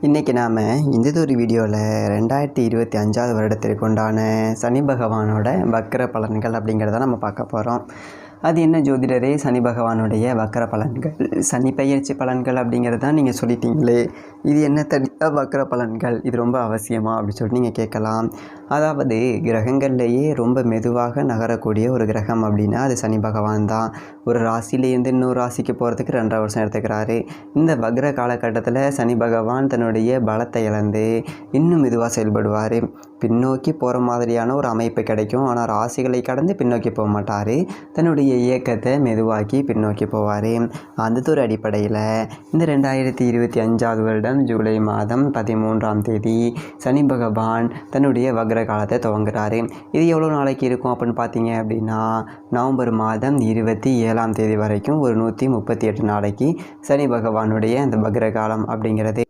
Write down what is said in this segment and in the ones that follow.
இன்றைக்கி நாம் இந்த வீடியோவில் ரெண்டாயிரத்தி இருபத்தி அஞ்சாவது வருடத்திற்கு உண்டான சனி பகவானோட வக்கர பலன்கள் அப்படிங்கிறத நம்ம பார்க்க போகிறோம் அது என்ன ஜோதிடரே? சனி பகவானுடைய வக்கர பலன்கள். சனி பயிற்சி பலன்கள் அப்படிங்கிறது தான் நீங்கள் சொல்லிட்டீங்களே. இது என்ன தனியாக வக்கர பலன்கள்? இது ரொம்ப அவசியமா? அப்படின்னு சொல்லிட்டு நீங்கள் கேட்கலாம். அதாவது கிரகங்கள்லேயே ரொம்ப மெதுவாக நகரக்கூடிய ஒரு கிரகம் அப்படின்னா அது சனி பகவான் தான். ஒரு ராசிலேருந்து இன்னொரு ராசிக்கு போகிறதுக்கு ரெண்டரை வருஷம் எடுத்துக்கிறாரு. இந்த வக்ர காலகட்டத்தில் சனி பகவான் தன்னுடைய பலத்தை இழந்து இன்னும் மெதுவாக செயல்படுவார். பின்னோக்கி போகிற மாதிரியான ஒரு அமைப்பு கிடைக்கும். ஆனால் ராசிகளை கடந்து பின்னோக்கி போக மாட்டார். தன்னுடைய இயக்கத்தை மெதுவாக்கி பின்னோக்கி போவார். அந்த ஒரு அடிப்படையில் இந்த ரெண்டாயிரத்தி இருபத்தி அஞ்சாவது வருடம் ஜூலை மாதம் பதிமூன்றாம் தேதி சனி பகவான் தன்னுடைய வக்ர காலத்தை துவங்குறாரு. இது எவ்வளோ நாளைக்கு இருக்கும் அப்படின்னு பார்த்தீங்க அப்படின்னா நவம்பர் மாதம் இருபத்தி ஏழாம் தேதி வரைக்கும் ஒரு நூற்றி முப்பத்தி எட்டு நாளைக்கு சனி பகவானுடைய அந்த வக்ர காலம் அப்படிங்கிறது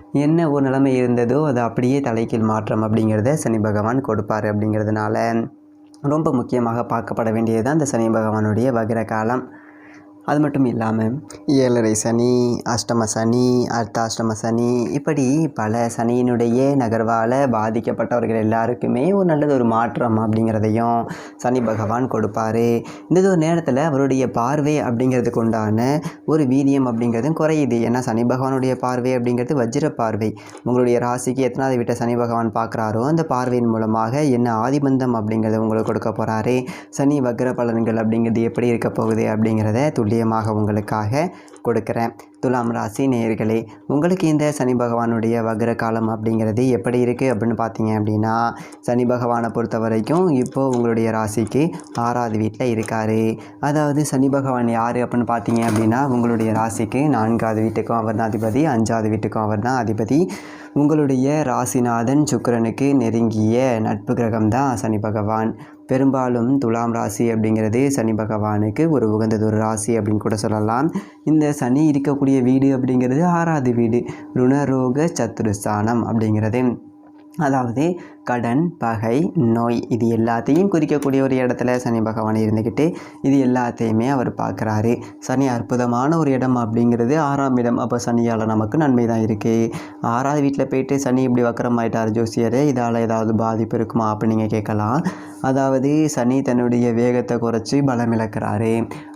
என்ன ஒரு நிலைமை இருந்ததோ அது அப்படியே தலைக்கீழ் மாற்றம் அப்படிங்கிறத சனி பகவான் கொடுப்பார் அப்படிங்கிறதுனால ரொம்ப முக்கியமாக பார்க்கப்பட வேண்டியது தான் இந்த சனி பகவானுடைய வக்ர காலம் அது மட்டும் இல்லாமல் ஏழரை சனி அஷ்டம சனி அர்த்தாஷ்டம சனி இப்படி பல சனியினுடைய நகர்வால் பாதிக்கப்பட்டவர்கள் எல்லாருக்குமே ஒரு நல்லது ஒரு மாற்றம் அப்படிங்கிறதையும் சனி பகவான் கொடுப்பார். இந்த ஒரு நேரத்தில் அவருடைய பார்வை அப்படிங்கிறதுக்கு உண்டான ஒரு வீரியம் அப்படிங்கிறதும் குறையுது. ஏன்னா சனி பகவானுடைய பார்வை அப்படிங்கிறது வஜ்ர பார்வை. உங்களுடைய ராசிக்கு எத்தனாவது விட்ட சனி பகவான் பார்க்குறாரோ அந்த பார்வையின் மூலமாக என்ன ஆதிபந்தம் அப்படிங்கிறத உங்களுக்கு கொடுக்க போகிறாரு சனி வக்ர பலன்கள் அப்படிங்கிறது எப்படி இருக்க போகுது அப்படிங்கிறத துல்லியமாக உங்களுக்காக கொடுக்குறேன். துலாம் ராசி நேயர்களே உங்களுக்கு இந்த சனி பகவானுடைய வக்ர காலம் அப்படிங்கிறது எப்படி இருக்குது அப்படின்னு பார்த்தீங்க அப்படின்னா சனி பகவானை பொறுத்த வரைக்கும் இப்போது உங்களுடைய ராசிக்கு ஆறாவது வீட்டில் இருக்கார். அதாவது சனி பகவான் யார் அப்படின்னு பார்த்தீங்க அப்படின்னா உங்களுடைய ராசிக்கு நான்காவது வீட்டுக்கும் அவர் தான் அதிபதி அஞ்சாவது வீட்டுக்கும் அவர் தான் அதிபதி. உங்களுடைய ராசிநாதன் சுக்கிரனுக்கு நெருங்கிய நட்பு கிரகம் தான் சனி பகவான். பெரும்பாலும் துலாம் ராசி அப்படிங்கிறது சனி பகவானுக்கு ஒரு உகந்தது ஒரு ராசி அப்படின்னு கூட சொல்லலாம். இந்த சனி இருக்கக்கூடிய வீடு அப்படிங்கிறது ஆறாவது வீடு. ருணரோக சத்துருஸ்தானம் அப்படிங்கிறது. அதாவது கடன் பகை நோய் இது எல்லாத்தையும் குறிக்கக்கூடிய ஒரு இடத்துல சனி பகவான் இருந்துக்கிட்டு இது எல்லாத்தையுமே அவர் பார்க்குறாரு. சனி அற்புதமான ஒரு இடம் அப்படிங்கிறது ஆறாம் இடம். அப்போ சனியால் நமக்கு நன்மை தான் இருக்குது ஆறாவது வீட்டில் போயிட்டு சனி இப்படி வக்கரம் ஆயிட்டார் ஜோசியர் இதால் ஏதாவது பாதிப்பு இருக்குமா அப்படின்னு நீங்கள் கேட்கலாம். அதாவது சனி தன்னுடைய வேகத்தை குறைச்சி பலம் இழக்கிறாரு.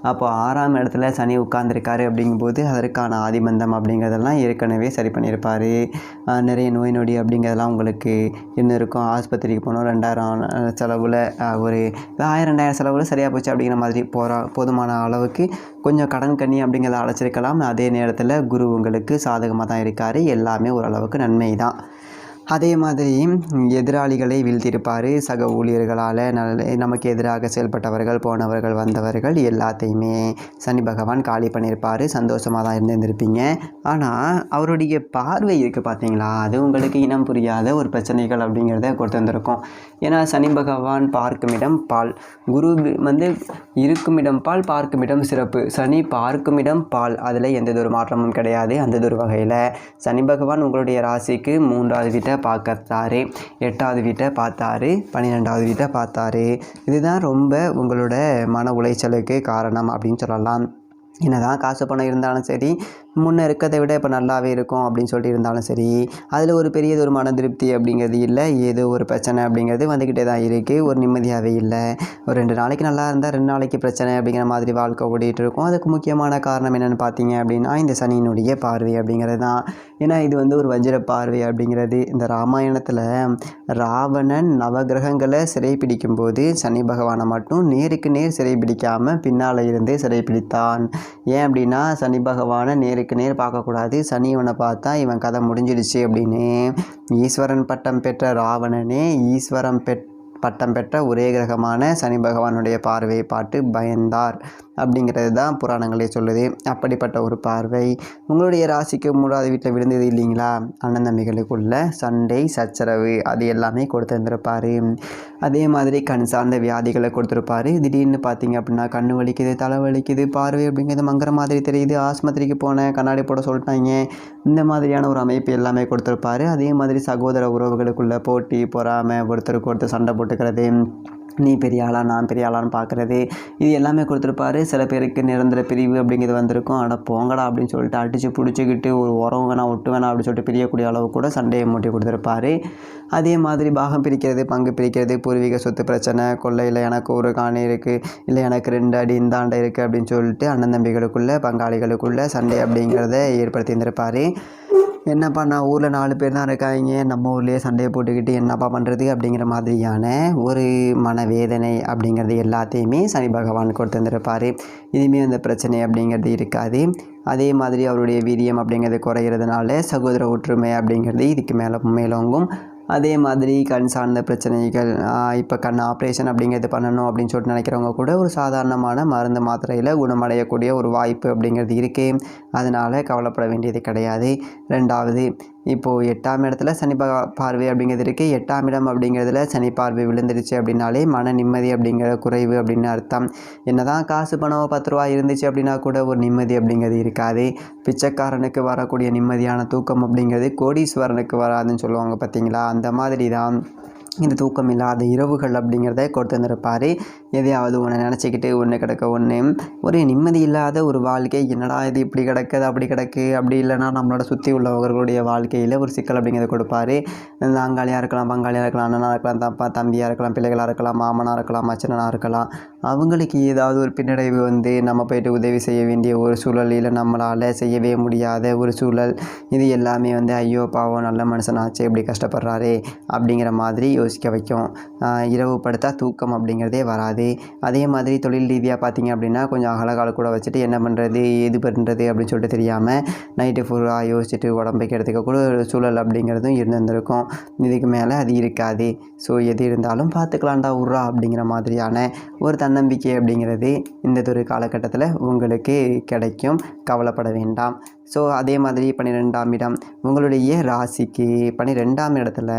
அப்போ ஆறாம் இடத்துல சனி உட்கார்ந்துருக்காரு அப்படிங்கும்போது அதற்கான ஆதிபந்தம் அப்படிங்கிறதெல்லாம் ஏற்கனவே சரி பண்ணியிருப்பார். நிறைய நோய் நொடி அப்படிங்கிறதெல்லாம் உங்களுக்கு என்ன இருக்கும். ஆஸ்பத்திரிக்கு போனோம் ரெண்டாயிரம் செலவில் ஒரு ஆயிரம் ரெண்டாயிரம் செலவில் சரியாக போச்சு அப்படிங்கிற மாதிரி போகிற போதுமான அளவுக்கு கொஞ்சம் கடன் கண்ணி அப்படிங்கிறத அழைச்சிருக்கலாம். அதே நேரத்தில் குரு உங்களுக்கு சாதகமாக தான் இருக்கார். எல்லாமே ஓரளவுக்கு நன்மை தான் அதே மாதிரி எதிராளிகளை வீழ்த்தியிருப்பார். சக ஊழியர்களால் நல்ல நமக்கு எதிராக செயல்பட்டவர்கள் போனவர்கள் வந்தவர்கள் எல்லாத்தையுமே சனி பகவான் காலி பண்ணியிருப்பார். சந்தோஷமாக தான் இருந்திருந்திருப்பீங்க ஆனால் அவருடைய பார்வை இருக்குது பார்த்தீங்களா அது உங்களுக்கு இனம் புரியாத ஒரு பிரச்சனைகள் அப்படிங்கிறத கொடுத்து வந்திருக்கும். ஏன்னா சனி பகவான் பார்க்கும் இடம் பால். குரு வந்து இருக்கும் இடம் பால் பார்க்கும் இடம் சிறப்பு. சனி பார்க்கும் இடம் பால். அதில் எந்த ஒரு மாற்றமும் கிடையாது. அந்த ஒரு வகையில் சனி பகவான் உங்களுடைய ராசிக்கு மூன்றாவது வீட்டை பார்க்கறாரு எட்டாவது வீட்டை பார்த்தாரு பன்னிரெண்டாவது வீட்டை பார்த்தாரு. இதுதான் ரொம்ப உங்களோட மன உளைச்சலுக்கு காரணம் அப்படின்னு சொல்லலாம். என்னதான் காசு பணம் இருந்தாலும் சரி முன்னே இருக்கிறத விட இப்போ நல்லாவே இருக்கும் அப்படின்னு சொல்லிட்டு இருந்தாலும் சரி அதில் ஒரு பெரியது ஒரு மன திருப்தி அப்படிங்கிறது இல்லை ஏதோ ஒரு பிரச்சனை அப்படிங்கிறது வந்துக்கிட்டே தான் இருக்குது ஒரு நிம்மதியாகவே இல்லை. ஒரு ரெண்டு நாளைக்கு நல்லா இருந்தால் ரெண்டு நாளைக்கு பிரச்சனை அப்படிங்கிற மாதிரி வாழ்க்கை ஓடிட்டு இருக்கும். அதுக்கு முக்கியமான காரணம் என்னென்னு பார்த்தீங்க அப்படின்னா இந்த சனியினுடைய பார்வை அப்படிங்கிறது தான். ஏன்னா இது வந்து ஒரு வஜ்ர பார்வை அப்படிங்கிறது. இந்த ராமாயணத்தில் ராவணன் நவகிரகங்களை சிறை பிடிக்கும்போது சனி பகவானை மட்டும் நேருக்கு நேர் சிறை பிடிக்காமல் பின்னால் இருந்தே சிறை பிடித்தான். ஏன் அப்படின்னா சனி பகவானை நேருக்கு நேர் பார்க்கக்கூடாது. சனி இவனை பார்த்தா இவன் கதை முடிஞ்சிடுச்சு அப்படின்னு. ஈஸ்வரன் பட்டம் பெற்ற ராவணனே ஈஸ்வரம் பெற் பட்டம் பெற்ற ஒரே கிரகமான சனி பகவானுடைய பார்வையை பார்த்து பயந்தார். அப்படிங்கிறது தான் புராணங்களே சொல்லுது. அப்படிப்பட்ட ஒரு பார்வை. உங்களுடைய ராசிக்கு மூணாவது வீட்டில் விழுந்தது இல்லைங்களா? அண்ணன் தம்பிகளுக்குள்ள சண்டை சச்சரவு அது எல்லாமே கொடுத்துருந்துருப்பார். அதே மாதிரி கண் சார்ந்த வியாதிகளை கொடுத்துருப்பாரு. திடீர்னு பார்த்தீங்க அப்படின்னா கண்ணு வலிக்குது தலை வலிக்குது பார்வை அப்படிங்கிறது மங்குற மாதிரி தெரியுது. ஆஸ்பத்திரிக்கு போனேன் கண்ணாடி போட சொல்லிட்டாங்க. இந்த மாதிரியான ஒரு அமைப்பு எல்லாமே கொடுத்துருப்பாரு. அதே மாதிரி சகோதர உறவுகளுக்குள்ள போட்டி பொறாமை ஒருத்தருக்கு ஒருத்தர் சண்டை போட்டுக்கிறது. நீ பெரிய ஆளா நான் பெரிய ஆளான்னு பார்க்குறது இது எல்லாமே கொடுத்துருப்பாரு. சில பேருக்கு நிரந்தர பிரிவு அப்படிங்கிறது வந்திருக்கும். அட போங்கடா அப்படின்னு சொல்லிட்டு அடித்து பிடிச்சிக்கிட்டு ஒரு உரம் வேணாம் ஒட்டு வேணாம் அப்படின்னு சொல்லிட்டு பிரியக்கூடிய அளவு கூட சண்டையை மூட்டி கொடுத்துருப்பாரு. அதே மாதிரி பாகம் பிரிக்கிறது பங்கு பிரிக்கிறது பூர்வீக சொத்து பிரச்சனை கொள்ளை இல்லை எனக்கு ஒரு காணி இருக்குது இல்லை எனக்கு ரெண்டு அடி இந்த ஆண்டை இருக்குது அப்படின்னு சொல்லிட்டு அண்ணன் தம்பிகளுக்குள்ளே பங்காளிகளுக்குள்ளே சண்டை அப்படிங்கிறத ஏற்படுத்தி இருந்திருப்பார் என்னப்பா நான் ஊரில் நாலு பேர் தான் இருக்காங்க நம்ம ஊர்லேயே சண்டையை போட்டுக்கிட்டு என்னப்பா பண்ணுறது அப்படிங்கிற மாதிரியான ஒரு மனவேதனை அப்படிங்கிறது எல்லாத்தையுமே சனி பகவான் கொடுத்து வந்திருப்பார் இனிமேல் அந்த பிரச்சனை அப்படிங்கிறது இருக்காது. அதே மாதிரி அவருடைய வீரியம் அப்படிங்கிறது குறையிறதுனால சகோதர ஒற்றுமை அப்படிங்கிறது இதுக்கு மேலே மேலோங்கும். அதே மாதிரி கண் சார்ந்த பிரச்சனைகள் இப்போ கண் ஆப்ரேஷன் அப்படிங்கிறது பண்ணணும் அப்படின்னு சொல்லிட்டு நினைக்கிறவங்க கூட ஒரு சாதாரணமான மருந்து மாத்திரையில் குணமடையக்கூடிய ஒரு வாய்ப்பு அப்படிங்கிறது இருக்குது அதனால் கவலைப்பட வேண்டியது கிடையாது. ரெண்டாவது இப்போது எட்டாம் இடத்துல சனி பக பார்வை அப்படிங்கிறது இருக்குது எட்டாம் இடம் அப்படிங்கிறதுல சனி பார்வை விழுந்துருச்சு அப்படின்னாலே மன நிம்மதி அப்படிங்கிற குறைவு அப்படின்னு அர்த்தம். என்னதான் காசு பணம் பத்து ரூபா இருந்துச்சு அப்படின்னா கூட ஒரு நிம்மதி அப்படிங்கிறது இருக்காது. பிச்சைக்காரனுக்கு வரக்கூடிய நிம்மதியான தூக்கம் அப்படிங்கிறது கோடீஸ்வரனுக்கு வராதுன்னு சொல்லுவாங்க பார்த்தீங்களா? அந்த மாதிரி தான். இந்த தூக்கம் இல்லாத இரவுகள் அப்படிங்கிறத கொடுத்து வந்திருப்பார். எதையாவது ஒன்று நினச்சிக்கிட்டு ஒன்று கிடக்க ஒன்று ஒரு நிம்மதி இல்லாத ஒரு வாழ்க்கை. என்னடா இது இப்படி கிடக்குது அப்படி கிடக்கு அப்படி இல்லைன்னா நம்மளோட சுற்றி உள்ளவர்களுடைய வாழ்க்கையில் ஒரு சிக்கல் அப்படிங்கிறத கொடுப்பார். இந்த அங்காளியாக இருக்கலாம் பங்காளியாக இருக்கலாம் அண்ணனாக இருக்கலாம் தப்பா தம்பியாக இருக்கலாம் பிள்ளைகளாக இருக்கலாம் மாமனாக இருக்கலாம் மச்சனாக இருக்கலாம் அவங்களுக்கு ஏதாவது ஒரு பின்னடைவு வந்து நம்ம போயிட்டு உதவி செய்ய வேண்டிய ஒரு சூழலில் நம்மளால் செய்யவே முடியாத ஒரு சூழல். இது எல்லாமே வந்து ஐயோ பாவம் நல்ல மனுஷனாச்சு இப்படி கஷ்டப்படுறாரு அப்படிங்கிற மாதிரி யோசிக்க வைக்கும். இரவு படுத்தா தூக்கம் அப்படிங்கிறதே வராது. அதே மாதிரி தொழில் ரீதியாக பார்த்தீங்க அப்படின்னா கொஞ்சம் அகலகால கூட வச்சுட்டு என்ன பண்ணுறது ஏது பண்ணுறது அப்படின்னு சொல்லிட்டு தெரியாமல் நைட்டு ஃபுல்லாக யோசிச்சுட்டு உடம்பை கெடுத்துக்க கூட ஒரு சூழல் அப்படிங்கிறதும் இருந்திருக்கும் இதுக்கு மேலே அது இருக்காது. ஸோ எது இருந்தாலும் பார்த்துக்கலாம்டா உர்றா அப்படிங்கிற மாதிரியான ஒரு தன் தன்னம்பிக்கை அப்படிங்கிறது இந்த ஒரு காலகட்டத்தில் உங்களுக்கு கிடைக்கும். கவலைப்பட வேண்டாம். ஸோ அதே மாதிரி பன்னிரெண்டாம் இடம். உங்களுடைய ராசிக்கு பன்னிரெண்டாம் இடத்துல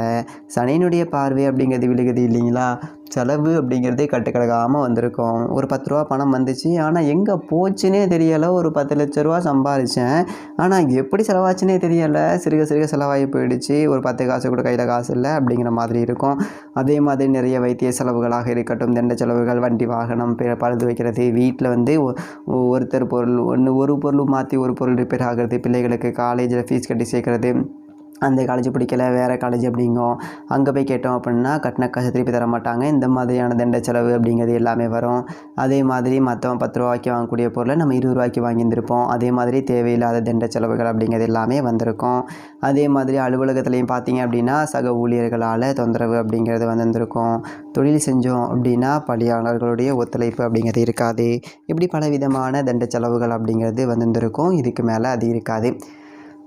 சனியினுடைய பார்வை அப்படிங்கிறது விழுகுது இல்லைங்களா? செலவு அப்படிங்கிறதே கட்டுக்கடக்காமல் வந்திருக்கும். ஒரு பத்து ரூபா பணம் வந்துச்சு. ஆனால் எங்கே போச்சுன்னே தெரியலை. ஒரு பத்து லட்ச ரூபா சம்பாதிச்சேன் ஆனால் எப்படி செலவாச்சுன்னே தெரியலை. சிறுக சிறுக செலவாகி போயிடுச்சு. ஒரு பத்து காசு கூட கையில் காசு இல்லை அப்படிங்கிற மாதிரி இருக்கும். அதே மாதிரி நிறைய வைத்திய செலவுகளாக இருக்கட்டும். தண்ட செலவுகள் வண்டி வாகனம் பழுது வைக்கிறது வீட்டில் வந்து ஒ- ஒருத்தர் பொருள் ஒன்று ஒரு பொருள் மாற்றி ஒரு பொருள் ரிப்பேர் ஆகிறது பிள்ளைகளுக்கு காலேஜில் ஃபீஸ் கட்டி சேர்க்குறது அந்த காலேஜ் பிடிக்கல வேறு காலேஜ் அப்படிங்கும் அங்கே போய் கேட்டோம் அப்படின்னா கட்டின காசு திருப்பி தர மாட்டாங்க. இந்த மாதிரியான தண்ட செலவு அப்படிங்கிறது எல்லாமே வரும். அதே மாதிரி மற்றவன் பத்து ரூபாய்க்கு வாங்கக்கூடிய பொருளை நம்ம இருபது ரூபாய்க்கு வாங்கியிருந்திருப்போம். அதே மாதிரி தேவையில்லாத தண்ட செலவுகள் அப்படிங்கிறது எல்லாமே வந்திருக்கும். அதே மாதிரி அலுவலகத்துலேயும் பார்த்தீங்க அப்படின்னா சக ஊழியர்களால் தொந்தரவு அப்படிங்கிறது வந்திருந்திருக்கும். தொழில் செஞ்சோம் அப்படின்னா பணியாளர்களுடைய ஒத்துழைப்பு அப்படிங்கிறது இருக்காது. இப்படி பலவிதமான தண்ட செலவுகள் அப்படிங்கிறது வந்திருந்திருக்கும். இதுக்கு மேலே அது இருக்காது.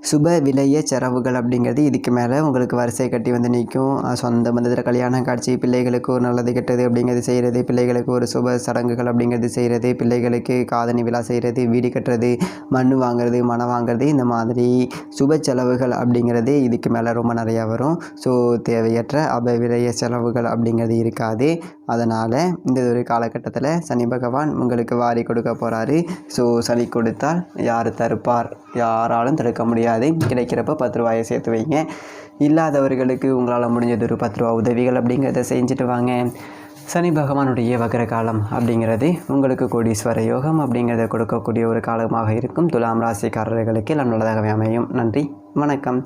சுப விலைய செலவுகள் அப்படிங்கிறது இதுக்கு மேலே உங்களுக்கு வரிசை கட்டி வந்து நிற்கும் சொந்த பந்தத்தில் கல்யாணம் காட்சி பிள்ளைகளுக்கு ஒரு நல்லது கெட்டது அப்படிங்கிறது செய்கிறது பிள்ளைகளுக்கு ஒரு சுப சடங்குகள் அப்படிங்கிறது செய்கிறது பிள்ளைகளுக்கு காதணி விழா செய்கிறது வீடு கட்டுறது மண் வாங்குறது மனம் வாங்குறது இந்த மாதிரி சுப செலவுகள் அப்படிங்கிறது இதுக்கு மேலே ரொம்ப நிறையா வரும். ஸோ தேவையற்ற அப விலைய செலவுகள் அப்படிங்கிறது இருக்காது. அதனால் இந்த ஒரு காலகட்டத்தில் சனி பகவான் உங்களுக்கு வாரி கொடுக்க போகிறாரு ஸோ சனி கொடுத்தால் யார் தடுப்பார்? யாராலும் தடுக்க முடியாது. கிடைக்கிறப்ப பத்து ரூபாயை சேர்த்து வைங்க. இல்லாதவர்களுக்கு உங்களால் முடிஞ்சது ஒரு பத்து ரூபா உதவிகள் அப்படிங்கிறத செஞ்சுட்டு வாங்க. சனி பகவானுடைய வக்கர காலம் அப்படிங்கிறது உங்களுக்கு கோடீஸ்வர யோகம் அப்படிங்கிறத கொடுக்கக்கூடிய ஒரு காலமாக இருக்கும். துலாம் ராசிக்காரர்களுக்கு எல்லாம் நல்லதாகவே அமையும். நன்றி. வணக்கம்.